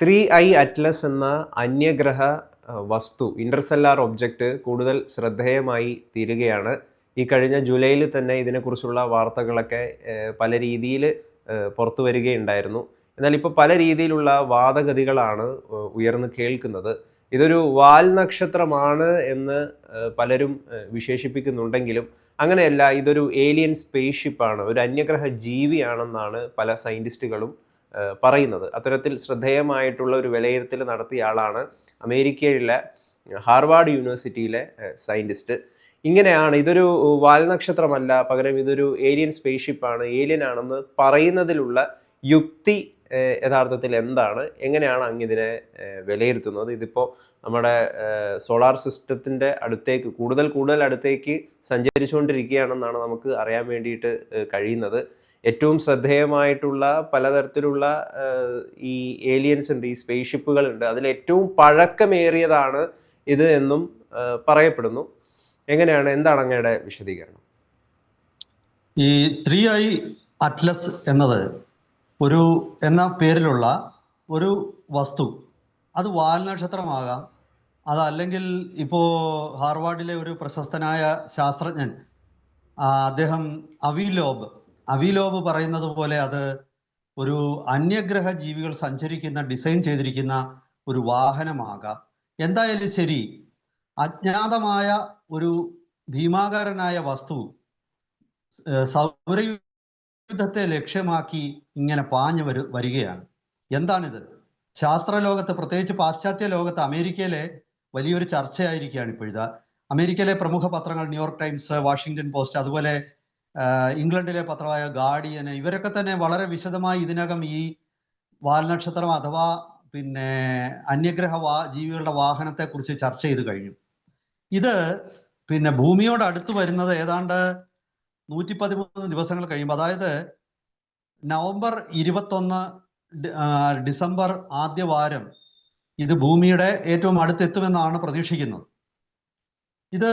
Three I Atlas എന്ന അന്യഗ്രഹ വസ്തു ഇന്റർസെല്ലാർ ഒബ്ജക്റ്റ് കൂടുതൽ ശ്രദ്ധേയമായി തീരുകയാണ്. ഈ കഴിഞ്ഞ ജൂലൈയിൽ തന്നെ ഇതിനെക്കുറിച്ചുള്ള വാർത്തകളൊക്കെ പല രീതിയിൽ പുറത്തു വരികയുണ്ടായിരുന്നു. എന്നാൽ ഇപ്പോൾ പല രീതിയിലുള്ള വാദഗതികളാണ് ഉയർന്നു കേൾക്കുന്നത്. ഇതൊരു വാൽ നക്ഷത്രമാണ് എന്ന് പലരും വിശേഷിപ്പിക്കുന്നുണ്ടെങ്കിലും അങ്ങനെയല്ല ഇതൊരു ഏലിയൻ സ്പേസ് ഷിപ്പാണ് ഒരു അന്യഗ്രഹ ജീവിയാണെന്നാണ് പല സയന്റിസ്റ്റുകളും പറയുന്നത്. അത്തരത്തിൽ ശ്രദ്ധേയമായിട്ടുള്ള ഒരു വിലയിരുത്തൽ നടത്തിയ ആളാണ് അമേരിക്കയിലെ ഹാർവാർഡ് യൂണിവേഴ്സിറ്റിയിലെ സയന്റിസ്റ്റ് ഇങ്ങനെയാണ് ഇതൊരു വാൽനക്ഷത്രമല്ല പകരം ഇതൊരു ഏലിയൻ സ്പേസ്ഷിപ്പാണ് ഏലിയൻ ആണെന്ന് പറയുന്നതിലുള്ള യുക്തി യഥാർത്ഥത്തിൽ എന്താണ്? എങ്ങനെയാണ് അങ്ങ് ഇതിനെ വിലയിരുത്തുന്നത്? ഇതിപ്പോൾ നമ്മുടെ സോളാർ സിസ്റ്റത്തിന്റെ അടുത്തേക്ക് കൂടുതൽ കൂടുതൽ അടുത്തേക്ക് സഞ്ചരിച്ചുകൊണ്ടിരിക്കുകയാണെന്നാണ് നമുക്ക് അറിയാൻ വേണ്ടിയിട്ട് കഴിയുന്നത്. ഏറ്റവും ശ്രദ്ധേയമായിട്ടുള്ള പലതരത്തിലുള്ള ഈ ഏലിയൻസ് ഉണ്ട് ഈ സ്പേസ് ഷിപ്പുകൾ ഉണ്ട്. അതിൽ ഏറ്റവും പഴക്കമേറിയതാണ് ഇത് എന്നും പറയപ്പെടുന്നു. എങ്ങനെയാണ്? എന്താണ് അങ്ങയുടെ വിശദീകരണം? ഈ ത്രീ ഐ അറ്റ്ലസ് എന്നത് ഒരു എന്ന പേരിലുള്ള ഒരു വസ്തു. അത് വാൽനക്ഷത്രമാകാം അതല്ലെങ്കിൽ ഇപ്പോൾ ഹാർവാർഡിലെ ഒരു പ്രശസ്തനായ ശാസ്ത്രജ്ഞൻ അദ്ദേഹം അദ്ദേഹം അവിലോബ്. അവിലോബ് പറയുന്നത് പോലെ അത് ഒരു അന്യഗ്രഹ ജീവികൾ സഞ്ചരിക്കുന്ന ഡിസൈൻ ചെയ്തിരിക്കുന്ന ഒരു വാഹനമാകാം. എന്തായാലും ശരി അജ്ഞാതമായ ഒരു ഭീമാകാരനായ വസ്തു സൗരയുദ്ധത്തെ ലക്ഷ്യമാക്കി ഇങ്ങനെ പാഞ്ഞു വരു വരികയാണ്. എന്താണിത്? ശാസ്ത്രലോകത്ത് പ്രത്യേകിച്ച് പാശ്ചാത്യ ലോകത്ത് അമേരിക്കയിലെ വലിയൊരു ചർച്ചയായിരിക്കുകയാണ് ഇപ്പോഴത്തെ അമേരിക്കയിലെ പ്രമുഖ പത്രങ്ങൾ ന്യൂയോർക്ക് ടൈംസ് വാഷിങ്ടൺ പോസ്റ്റ് അതുപോലെ ഇംഗ്ലണ്ടിലെ പത്രമായ ഗാർഡിയന് ഇവരൊക്കെ തന്നെ വളരെ വിശദമായി ഇതിനകം ഈ വാൽനക്ഷത്രം അഥവാ പിന്നെ അന്യഗ്രഹ വാ ജീവികളുടെ വാഹനത്തെക്കുറിച്ച് ചർച്ച ചെയ്ത് കഴിഞ്ഞു. ഇത് പിന്നെ ഭൂമിയോട് അടുത്ത് വരുന്നത് ഏതാണ്ട് നൂറ്റി പതിമൂന്ന് ദിവസങ്ങൾ കഴിയുമ്പോൾ അതായത് നവംബർ ഇരുപത്തൊന്ന് ഡിസംബർ ആദ്യ വാരം ഇത് ഭൂമിയുടെ ഏറ്റവും അടുത്തെത്തുമെന്നാണ് പ്രതീക്ഷിക്കുന്നത്. ഇത്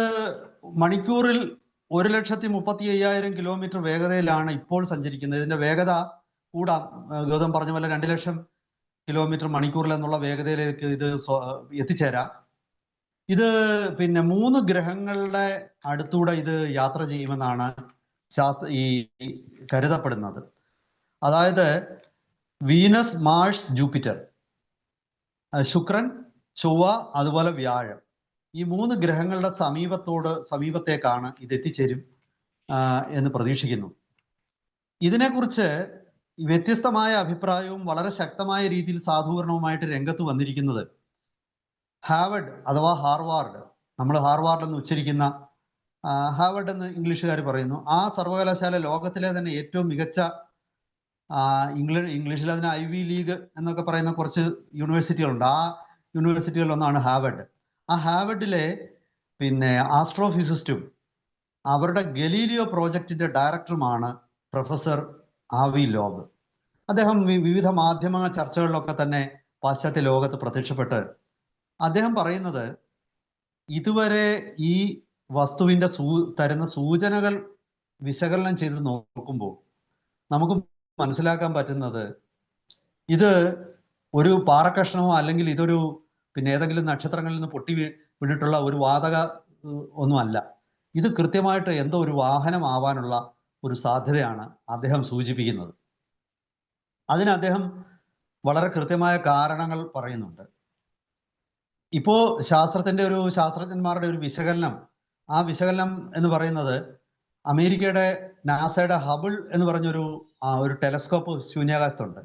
മണിക്കൂറിൽ ഒരു ലക്ഷത്തി മുപ്പത്തി അയ്യായിരം കിലോമീറ്റർ വേഗതയിലാണ് ഇപ്പോൾ സഞ്ചരിക്കുന്നത്. ഇതിന്റെ വേഗത കൂടാം. ഗൗതം പറഞ്ഞ പോലെ രണ്ട് ലക്ഷം കിലോമീറ്റർ മണിക്കൂറിൽ എന്നുള്ള വേഗതയിലേക്ക് ഇത് എത്തിച്ചേരാം. ഇത് പിന്നെ മൂന്ന് ഗ്രഹങ്ങളുടെ അടുത്തൂടെ ഇത് യാത്ര ചെയ്യുമെന്നാണ് ശാസ്ത്ര ഈ ഈ കരുതപ്പെടുന്നത്. അതായത് വീനസ് മാർസ് ജൂപ്പിറ്റർ. ശുക്രൻ ചൊവ്വ അതുപോലെ വ്യാഴം. ഈ മൂന്ന് ഗ്രഹങ്ങളുടെ സമീപത്തോട് സമീപത്തേക്കാണ് ഇത് എത്തിച്ചേരും എന്ന് പ്രതീക്ഷിക്കുന്നു. ഇതിനെക്കുറിച്ച് വ്യത്യസ്തമായ അഭിപ്രായവും വളരെ ശക്തമായ രീതിയിൽ സാധൂകരണവുമായിട്ട് രംഗത്ത് വന്നിരിക്കുന്നത് ഹാവഡ് അഥവാ ഹാർവാർഡ് നമ്മൾ ഹാർവാർഡ് എന്ന് ഉച്ചരിക്കുന്ന ഹാവഡ് എന്ന് ഇംഗ്ലീഷുകാർ പറയുന്നു. ആ സർവകലാശാല ലോകത്തിലെ തന്നെ ഏറ്റവും മികച്ച ഇംഗ്ലീഷ് ഇംഗ്ലീഷിൽ അതിന് ഐ വി ലീഗ് എന്നൊക്കെ പറയുന്ന കുറച്ച് യൂണിവേഴ്സിറ്റികളുണ്ട്. ആ യൂണിവേഴ്സിറ്റികളിൽ ഒന്നാണ് ഹാർവർഡ് ആ ഹാവഡിലെ പിന്നെ ആസ്ട്രോഫിസിസ്റ്റും അവരുടെ ഗലീലിയോ പ്രോജക്റ്റിന്റെ ഡയറക്ടറുമാണ് പ്രൊഫസർ ആവി ലോബ്. അദ്ദേഹം വിവിധ മാധ്യമ ചർച്ചകളിലൊക്കെ തന്നെ പാശ്ചാത്യ ലോകത്ത് പ്രത്യക്ഷപ്പെട്ട് അദ്ദേഹം പറയുന്നത് ഇതുവരെ ഈ വസ്തുവിന്റെ സൂ തരുന്ന സൂചനകൾ വിശകലനം ചെയ്ത് നോക്കുമ്പോൾ നമുക്ക് മനസ്സിലാക്കാൻ പറ്റുന്നത് ഇത് ഒരു പാറക്കഷ്ണമോ അല്ലെങ്കിൽ ഇതൊരു പിന്നെ ഏതെങ്കിലും നക്ഷത്രങ്ങളിൽ നിന്ന് പൊട്ടി വീണിട്ടുള്ള ഒരു വാതക ഒന്നുമല്ല. ഇത് കൃത്യമായിട്ട് എന്തോ ഒരു വാഹനമാവാനുള്ള ഒരു സാധ്യതയാണ് അദ്ദേഹം സൂചിപ്പിക്കുന്നത്. അതിന് അദ്ദേഹം വളരെ കൃത്യമായ കാരണങ്ങൾ പറയുന്നുണ്ട്. ഇപ്പോ ശാസ്ത്രത്തിന്റെ ഒരു ശാസ്ത്രജ്ഞന്മാരുടെ ഒരു വിശകലനം ആ വിശകലനം എന്ന് പറയുന്നത് അമേരിക്കയുടെ നാസയുടെ ഹബിൾ എന്ന് പറഞ്ഞൊരു ഒരു ടെലസ്കോപ്പ് ശൂന്യാകാശത്തുണ്ട്.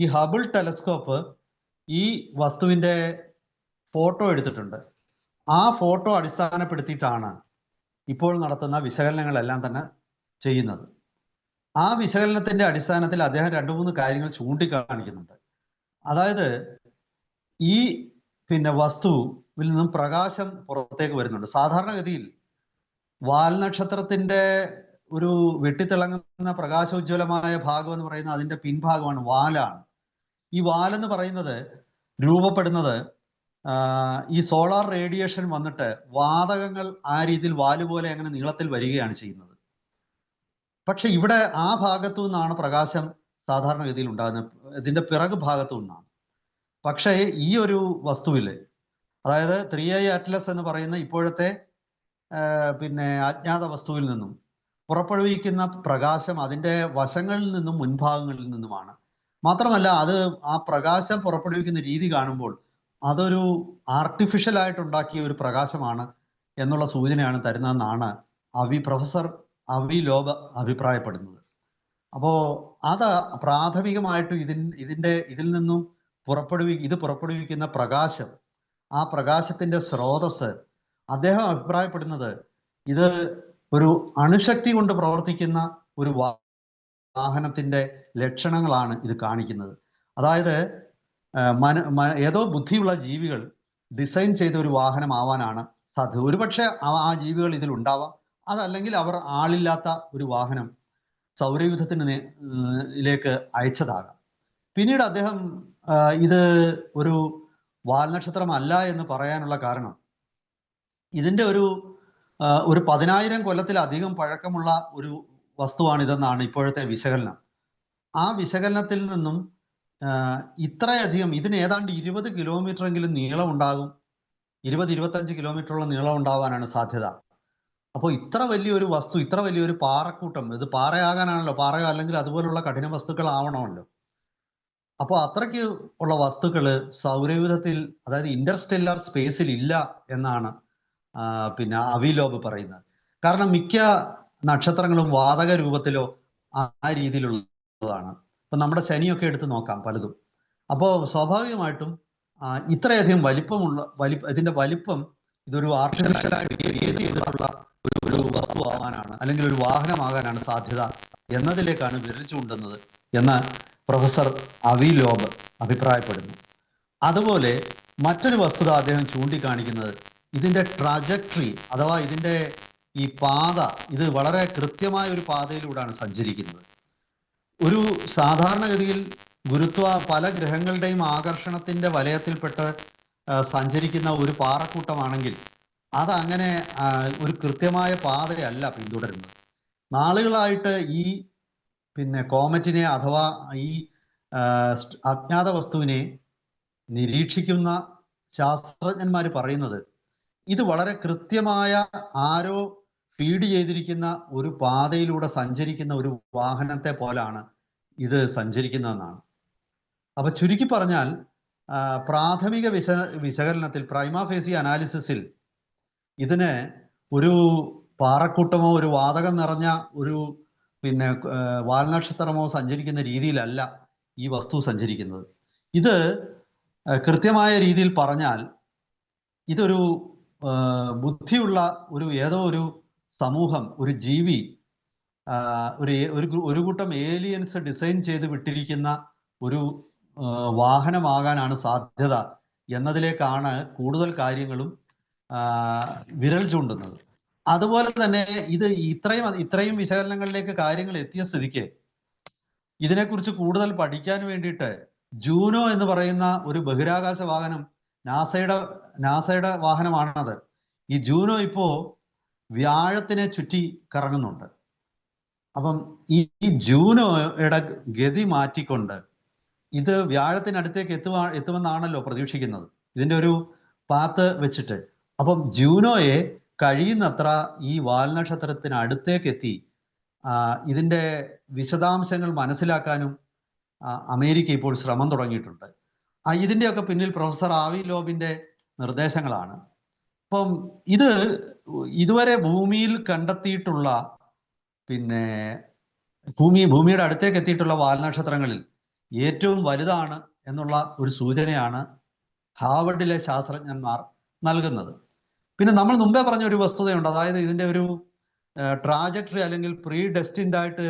ഈ ഹബിൾ ടെലസ്കോപ്പ് ഈ വസ്തുവിന്റെ ഫോട്ടോ എടുത്തിട്ടുണ്ട്. ആ ഫോട്ടോ അടിസ്ഥാനപ്പെടുത്തിയിട്ടാണ് ഇപ്പോൾ നടത്തുന്ന വിശകലനങ്ങളെല്ലാം തന്നെ ചെയ്യുന്നത്. ആ വിശകലനത്തിന്റെ അടിസ്ഥാനത്തിൽ അദ്ദേഹം രണ്ട് മൂന്ന് കാര്യങ്ങൾ ചൂണ്ടിക്കാണിക്കുന്നുണ്ട്. അതായത് ഈ പിന്നെ വസ്തുവിൽ നിന്നും പ്രകാശം പുറത്തേക്ക് വരുന്നുണ്ട്. സാധാരണഗതിയിൽ വാൽ നക്ഷത്രത്തിന്റെ ഒരു വെട്ടിത്തിളങ്ങുന്ന പ്രകാശോജ്വലമായ ഭാഗം എന്ന് പറയുന്ന അതിന്റെ പിൻഭാഗമാണ് വാലാണ്. ഈ വാലെന്ന് പറയുന്നത് രൂപപ്പെടുന്നത് ഈ സോളാർ റേഡിയേഷൻ വന്നിട്ട് വാതകങ്ങൾ ആ രീതിയിൽ വാൽ പോലെ അങ്ങനെ നീളത്തിൽ വരികയാണ് ചെയ്യുന്നത്. പക്ഷെ ഇവിടെ ആ ഭാഗത്തു നിന്നാണ് പ്രകാശം സാധാരണഗതിയിൽ ഉണ്ടാകുന്നത്. ഇതിന്റെ പിറകു ഭാഗത്തു നിന്നാണ്. പക്ഷേ ഈ ഒരു വസ്തുവിൽ അതായത് ത്രീ ഐ അറ്റ്ലസ് എന്ന് പറയുന്ന ഇപ്പോഴത്തെ പിന്നെ അജ്ഞാത വസ്തുവിൽ നിന്നും പുറപ്പെടുവിക്കുന്ന പ്രകാശം അതിന്റെ വശങ്ങളിൽ നിന്നും മുൻഭാഗങ്ങളിൽ നിന്നുമാണ്. മാത്രമല്ല അത് ആ പ്രകാശം പുറപ്പെടുവിക്കുന്ന രീതി കാണുമ്പോൾ അതൊരു ആർട്ടിഫിഷ്യൽ ആയിട്ട് ഉണ്ടാക്കിയ ഒരു പ്രകാശമാണ് എന്നുള്ള സൂചനയാണ് തരുന്നതെന്നാണ് അവി പ്രൊഫസർ അവി ലോബ അഭിപ്രായപ്പെടുന്നത്. അപ്പോ അത് പ്രാഥമികമായിട്ട് ഇതിൻ ഇതിന്റെ ഇതിൽ നിന്നും പുറപ്പെടുവി ഇത് പുറപ്പെടുവിക്കുന്ന പ്രകാശം ആ പ്രകാശത്തിന്റെ സ്രോതസ് അദ്ദേഹം അഭിപ്രായപ്പെടുന്നത് ഇത് ഒരു അണുശക്തി കൊണ്ട് പ്രവർത്തിക്കുന്ന ഒരു വാഹനത്തിന്റെ ലക്ഷണങ്ങളാണ് ഇത് കാണിക്കുന്നത്. അതായത് മന ഏതോ ബുദ്ധിയുള്ള ജീവികൾ ഡിസൈൻ ചെയ്ത ഒരു വാഹനമാവാനാണ് സാധ്യത. ഒരുപക്ഷെ ആ ജീവികൾ ഇതിൽ ഉണ്ടാവാം. അതല്ലെങ്കിൽ അവർ ആളില്ലാത്ത ഒരു വാഹനം സൗരയുദ്ധത്തിന് ഇതിലേക്ക് അയച്ചതാകാം. പിന്നീട് അദ്ദേഹം ഇത് ഒരു വാൽനക്ഷത്രമല്ല എന്ന് പറയാനുള്ള കാരണം ഇതിന്റെ ഒരു ഒരു പതിനായിരം കൊല്ലത്തിലധികം പഴക്കമുള്ള ഒരു വസ്തുവാണിതെന്നാണ് ഇപ്പോഴത്തെ വിശകലനം. ആ വിശകലനത്തിൽ നിന്നും ഇത്രയധികം ഇതിന് ഏതാണ്ട് ഇരുപത് കിലോമീറ്റർ എങ്കിലും നീളം ഉണ്ടാകും. ഇരുപത് ഇരുപത്തഞ്ച് കിലോമീറ്ററോളം നീളം ഉണ്ടാവാനാണ് സാധ്യത. അപ്പോൾ ഇത്ര വലിയൊരു വസ്തു ഇത്ര വലിയൊരു പാറക്കൂട്ടം ഇത് പാറയാകാനാണല്ലോ പാറയോ അല്ലെങ്കിൽ അതുപോലുള്ള കഠിന വസ്തുക്കൾ ആവണമല്ലോ. അപ്പോൾ അത്രയ്ക്ക് ഉള്ള വസ്തുക്കൾ സൗരയൂഥത്തിൽ അതായത് ഇന്റർസ്റ്റെല്ലാർ സ്പേസിൽ ഇല്ല എന്നാണ് പിന്നെ അവിലോബ് പറയുന്നത്. കാരണം മിക്ക നക്ഷത്രങ്ങളും വാതക രൂപത്തിലോ ആ രീതിയിലുള്ളതാണ്. ഇപ്പൊ നമ്മുടെ ശനിയൊക്കെ എടുത്ത് നോക്കാം പലതും. അപ്പോൾ സ്വാഭാവികമായിട്ടും ഇത്രയധികം വലിപ്പമുള്ള വലിപ്പ ഇതിന്റെ വലിപ്പം ഇതൊരു ആർട്ടിഫിഷ്യലായിട്ട് ക്രിയേറ്റ് ഒരു ഒരു വസ്തു ആവാനാണ് അല്ലെങ്കിൽ ഒരു വാഹനമാകാനാണ് സാധ്യത എന്നതിലേക്കാണ് വിരൽ ചൂണ്ടുന്നത് എന്ന് പ്രൊഫസർ അവി ലോബ് അഭിപ്രായപ്പെടുന്നു. അതുപോലെ മറ്റൊരു വസ്തുത അദ്ദേഹം ചൂണ്ടിക്കാണിക്കുന്നത് ഇതിന്റെ ട്രാജക്ടറി അഥവാ ഇതിന്റെ ഈ പാത ഇത് വളരെ കൃത്യമായ ഒരു പാതയിലൂടെയാണ് സഞ്ചരിക്കുന്നത്. ഒരു സാധാരണഗതിയിൽ ഗുരുത്വ പല ഗ്രഹങ്ങളുടെയും ആകർഷണത്തിന്റെ വലയത്തിൽപ്പെട്ട് സഞ്ചരിക്കുന്ന ഒരു പാറക്കൂട്ടമാണെങ്കിൽ അതങ്ങനെ ഒരു കൃത്യമായ പാതയല്ല പിന്തുടരുന്നത്. നാളുകളായിട്ട് ഈ പിന്നെ കോമറ്റിനെ അഥവാ ഈ അജ്ഞാത വസ്തുവിനെ നിരീക്ഷിക്കുന്ന ശാസ്ത്രജ്ഞന്മാർ പറയുന്നത് ഇത് വളരെ കൃത്യമായ ആരോ ഫീഡ് ചെയ്തിരിക്കുന്ന ഒരു പാതയിലൂടെ സഞ്ചരിക്കുന്ന ഒരു വാഹനത്തെ പോലാണ് ഇത് സഞ്ചരിക്കുന്നതെന്നാണ്. അപ്പൊ ചുരുക്കി പറഞ്ഞാൽ പ്രാഥമിക വിശ വിശകലനത്തിൽ പ്രൈമാഫേസി അനാലിസിസിൽ ഇതിനെ ഒരു പാറക്കൂട്ടമോ ഒരു വാതകം നിറഞ്ഞ ഒരു പിന്നെ വാൽനക്ഷത്രമോ സഞ്ചരിക്കുന്ന രീതിയിലല്ല ഈ വസ്തു സഞ്ചരിക്കുന്നത്. ഇത് കൃത്യമായ രീതിയിൽ പറഞ്ഞാൽ ഇതൊരു ബുദ്ധിയുള്ള ഒരു ഏതോ ഒരു സമൂഹം ഒരു ജീവി ഒരു ഒരു കൂട്ടം ഏലിയൻസ് ഡിസൈൻ ചെയ്ത് വിട്ടിരിക്കുന്ന ഒരു വാഹനമാകാനാണ് സാധ്യത എന്നതിലേക്കാണ് കൂടുതൽ കാര്യങ്ങളും വിരൽ ചൂണ്ടുന്നത്. അതുപോലെ തന്നെ ഇത് ഇത്രയും ഇത്രയും വിശകലനങ്ങളിലേക്ക് കാര്യങ്ങൾ എത്തിയ സ്ഥിതിക്ക് ഇതിനെക്കുറിച്ച് കൂടുതൽ പഠിക്കാൻ വേണ്ടിയിട്ട് ജൂനോ എന്ന് പറയുന്ന ഒരു ബഹിരാകാശ വാഹനം നാസയുടെ നാസയുടെ വാഹനമാണത്. ഈ ജൂനോ ഇപ്പോ വ്യാഴത്തിനെ ചുറ്റി കറങ്ങുന്നുണ്ട്. അപ്പം ഈ ജൂനോയുടെ ഗതി മാറ്റിക്കൊണ്ട് ഇത് വ്യാഴത്തിനടുത്തേക്ക് എത്തുവാ എത്തുമെന്നാണല്ലോ പ്രതീക്ഷിക്കുന്നത്. ഇതിന്റെ ഒരു പാത്ത് വെച്ചിട്ട്. അപ്പം ജൂനോയെ കഴിയുന്നത്ര ഈ വാൽനക്ഷത്രത്തിന് അടുത്തേക്ക് എത്തി ഇതിന്റെ വിശദാംശങ്ങൾ മനസ്സിലാക്കാനും അമേരിക്ക ഇപ്പോൾ ശ്രമം തുടങ്ങിയിട്ടുണ്ട്. ആ ഇതിന്റെയൊക്കെ പിന്നിൽ പ്രൊഫസർ ആവി ലോബിന്റെ നിർദ്ദേശങ്ങളാണ്. അപ്പം ഇത് ഇതുവരെ ഭൂമിയിൽ കണ്ടെത്തിയിട്ടുള്ള പിന്നെ ഭൂമി ഭൂമിയുടെ അടുത്തേക്ക് എത്തിയിട്ടുള്ള വാൽനക്ഷത്രങ്ങളിൽ ഏറ്റവും വലുതാണ് എന്നുള്ള ഒരു സൂചനയാണ് ഹാർവർഡിലെ ശാസ്ത്രജ്ഞന്മാർ നൽകുന്നത്. പിന്നെ നമ്മൾ മുമ്പേ പറഞ്ഞ ഒരു വസ്തുതയുണ്ട്. അതായത് ഇതിന്റെ ഒരു ട്രാജക്ടറി അല്ലെങ്കിൽ പ്രീ ഡെസ്റ്റിൻഡ് ആയിട്ട്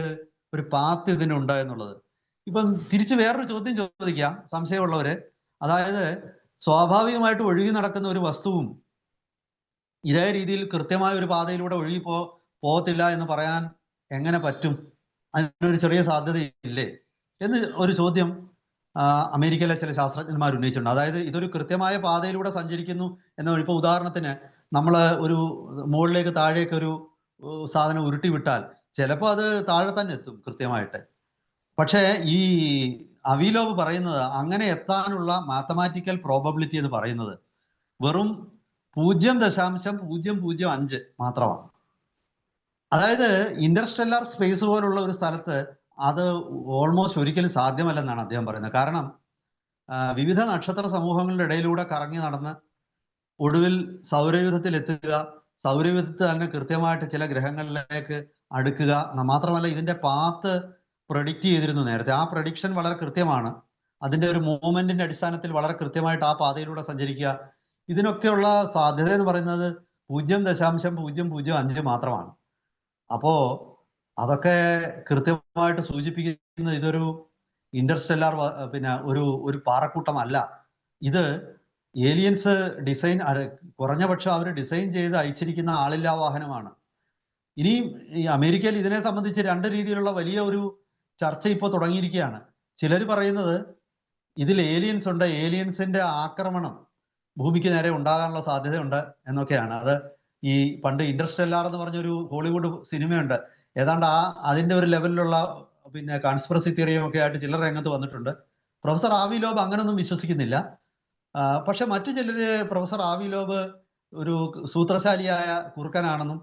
ഒരു പാത്ത് ഇതിനുണ്ട് എന്നുള്ളത്. ഇപ്പം തിരിച്ച് വേറൊരു ചോദ്യം ചോദിക്കാം സംശയമുള്ളവര്. അതായത് സ്വാഭാവികമായിട്ട് ഒഴുകി നടക്കുന്ന ഒരു വസ്തുവും ഇതേ രീതിയിൽ കൃത്യമായ ഒരു പാതയിലൂടെ ഒഴുകി പോ പോകത്തില്ല എന്ന് പറയാൻ എങ്ങനെ പറ്റും? അതിനൊരു ചെറിയ സാധ്യതയില്ലേ? എന്ന് ഒരു ചോദ്യം അമേരിക്കയിലെ ചില ശാസ്ത്രജ്ഞന്മാർ ഉന്നയിച്ചിട്ടുണ്ട്. അതായത് ഇതൊരു കൃത്യമായ പാതയിലൂടെ സഞ്ചരിക്കുന്നു എന്ന ഇപ്പോൾ ഉദാഹരണത്തിന് നമ്മൾ ഒരു മുകളിലേക്ക് താഴേക്ക് ഒരു സാധനം ഉരുട്ടി വിട്ടാൽ ചിലപ്പോൾ അത് താഴെ തന്നെ എത്തും കൃത്യമായിട്ട്. പക്ഷേ ഈ അവീലോവ് പറയുന്നത് അങ്ങനെ എത്താനുള്ള മാത്തമാറ്റിക്കൽ പ്രോബബിലിറ്റി എന്ന് പറയുന്നത് വെറും പൂജ്യം ദശാംശം പൂജ്യം പൂജ്യം അഞ്ച് മാത്രമാണ്. അതായത് ഇന്റർസ്റ്റെല്ലാർ സ്പേസ് പോലുള്ള ഒരു സ്ഥലത്ത് അത് ഓൾമോസ്റ്റ് ഒരിക്കലും സാധ്യമല്ലെന്നാണ് അദ്ദേഹം പറയുന്നത്. കാരണം വിവിധ നക്ഷത്ര സമൂഹങ്ങളുടെ ഇടയിലൂടെ കറങ്ങി നടന്ന് ഒടുവിൽ സൗരയൂഥത്തിൽ എത്തുക സൗരയൂഥത്തിൽ തന്നെ കൃത്യമായിട്ട് ചില ഗ്രഹങ്ങളിലേക്ക് അടുക്കുക മാത്രമല്ല ഇതിന്റെ പാത്ത് പ്രൊഡിക്റ്റ് ചെയ്തിരുന്നു നേരത്തെ. ആ പ്രൊഡിക്ഷൻ വളരെ കൃത്യമാണ്. അതിന്റെ ഒരു മൂവ്മെന്റിന്റെ അടിസ്ഥാനത്തിൽ വളരെ കൃത്യമായിട്ട് ആ പാതയിലൂടെ സഞ്ചരിക്കുക. ഇതിനൊക്കെയുള്ള സാധ്യത എന്ന് പറയുന്നത് പൂജ്യം ദശാംശം പൂജ്യം പൂജ്യം അഞ്ച് മാത്രമാണ്. അപ്പോ അതൊക്കെ കൃത്യമായിട്ട് സൂചിപ്പിക്കുന്ന ഇതൊരു ഇന്റർസ്റ്റെല്ലാർ പിന്നെ ഒരു ഒരു പാറക്കൂട്ടമല്ല. ഇത് ഏലിയൻസ് ഡിസൈൻ കുറഞ്ഞ പക്ഷം അവർ ഡിസൈൻ ചെയ്ത് അയച്ചിരിക്കുന്ന ആളില്ലാ വാഹനമാണ്. ഇനിയും ഈ അമേരിക്കയിൽ ഇതിനെ സംബന്ധിച്ച് രണ്ട് രീതിയിലുള്ള വലിയ ഒരു ചർച്ച ഇപ്പോൾ തുടങ്ങിയിരിക്കുകയാണ്. ചിലർ പറയുന്നത് ഇതിൽ ഏലിയൻസ് ഉണ്ട് ഏലിയൻസിന്റെ ആക്രമണം ഭൂമിക്ക് നേരെ ഉണ്ടാകാനുള്ള സാധ്യതയുണ്ട് എന്നൊക്കെയാണ്. അത് ഈ പണ്ട് ഇന്റർസ്റ്റെല്ലാർ എന്ന് പറഞ്ഞൊരു ഹോളിവുഡ് സിനിമയുണ്ട്. ഏതാണ്ട് ആ അതിന്റെ ഒരു ലെവലിലുള്ള പിന്നെ കോൺസ്പിറസി തിയറിയും ഒക്കെ ആയിട്ട് ചിലർ രംഗത്ത് വന്നിട്ടുണ്ട്. പ്രൊഫസർ ആവി ലോബ് അങ്ങനൊന്നും വിശ്വസിക്കുന്നില്ല. പക്ഷെ മറ്റു ചിലര് പ്രൊഫസർ ആവി ലോബ് ഒരു സൂത്രശാലിയായ കുറുക്കനാണെന്നും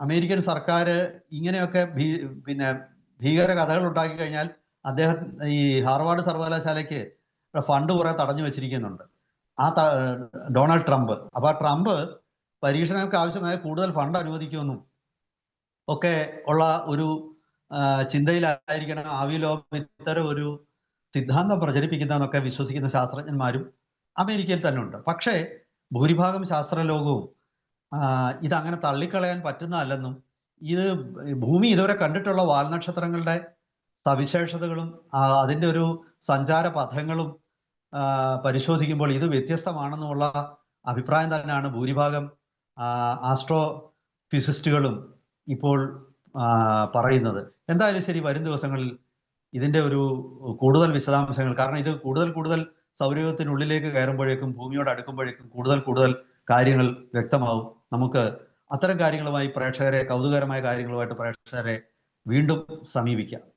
അമേരിക്കൻ സർക്കാർ ഇങ്ങനെയൊക്കെ ഭീ പിന്നെ ഭീകര കഥകൾ ഉണ്ടാക്കി കഴിഞ്ഞാൽ അദ്ദേഹം ഈ ഹാർവാർഡ് സർവകലാശാലയ്ക്ക് ഫണ്ട് കുറെ തടഞ്ഞു വെച്ചിരിക്കുന്നുണ്ട്. ആ ഡൊണാൾഡ് ട്രംപ്. അപ്പൊ ആ ട്രംപ് പരീക്ഷണങ്ങൾക്ക് ആവശ്യമായ കൂടുതൽ ഫണ്ട് അനുവദിക്കുമെന്നും ഒക്കെ ഉള്ള ഒരു ചിന്തയിലായിരിക്കണം ആവി ലോകം ഇത്തരം ഒരു സിദ്ധാന്തം പ്രചരിപ്പിക്കുന്നതെന്നൊക്കെ വിശ്വസിക്കുന്ന ശാസ്ത്രജ്ഞന്മാരും അമേരിക്കയിൽ തന്നെ ഉണ്ട് പക്ഷേ ഭൂരിഭാഗം ശാസ്ത്രലോകവും ഇതങ്ങനെ തള്ളിക്കളയാൻ പറ്റുന്നതല്ലെന്നും ഇത് ഭൂമി ഇതുവരെ കണ്ടിട്ടുള്ള വാൽനക്ഷത്രങ്ങളുടെ സവിശേഷതകളും അതിന്റെ ഒരു സഞ്ചാര പഥങ്ങളും പരിശോധിക്കുമ്പോൾ ഇത് വ്യത്യസ്തമാണെന്നുമുള്ള അഭിപ്രായം തന്നെയാണ് ഭൂരിഭാഗം ആസ്ട്രോ ഫിസിസ്റ്റുകളും ഇപ്പോൾ പറയുന്നത്. എന്തായാലും ശരി വരും ദിവസങ്ങളിൽ ഇതിന്റെ ഒരു കൂടുതൽ വിശദാംശങ്ങൾ കാരണം ഇത് കൂടുതൽ കൂടുതൽ സൗരയൂഹത്തിനുള്ളിലേക്ക് കയറുമ്പോഴേക്കും ഭൂമിയോട് അടുക്കുമ്പോഴേക്കും കൂടുതൽ കൂടുതൽ കാര്യങ്ങൾ വ്യക്തമാവും. നമുക്ക് അത്തരം കാര്യങ്ങളുമായി പ്രേക്ഷകരെ കൗതുകരമായ കാര്യങ്ങളുമായിട്ട് പ്രേക്ഷകരെ വീണ്ടും സമീപിക്കാം.